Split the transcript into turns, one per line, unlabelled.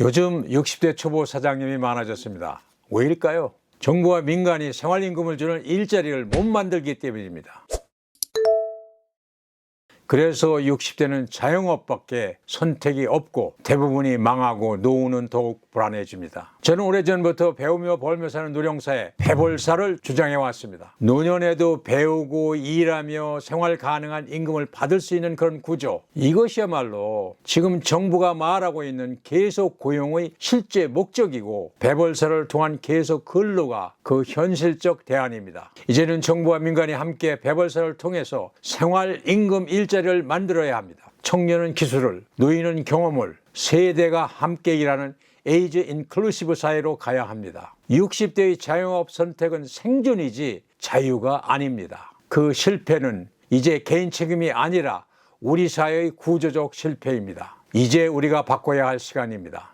요즘 60대 초보 사장님이 많아졌습니다. 왜일까요? 정부와 민간이 생활임금을 주는 일자리를 못 만들기 때문입니다. 그래서 60대는 자영업밖에 선택이 없고 대부분이 망하고 노후는 더욱 불안해집니다. 저는 오래전부터 배우며 벌며 사는 누령사에 배벌사를 주장해 왔습니다. 노년에도 배우고 일하며 생활 가능한 임금을 받을 수 있는 그런 구조. 이것이야말로 지금 정부가 말하고 있는 계속 고용의 실제 목적이고 배벌사를 통한 계속 근로가 그 현실적 대안입니다. 이제는 정부와 민간이 함께 배벌사를 통해서 생활 임금 일자리를 만들어야 합니다. 청년은 기술을, 노인은 경험을, 세대가 함께 일하는 에이즈 인클루시브 사회로 가야 합니다. 60대의 자영업 선택은 생존이지 자유가 아닙니다. 그 실패는 이제 개인 책임이 아니라 우리 사회의 구조적 실패입니다. 이제 우리가 바꿔야 할 시간입니다.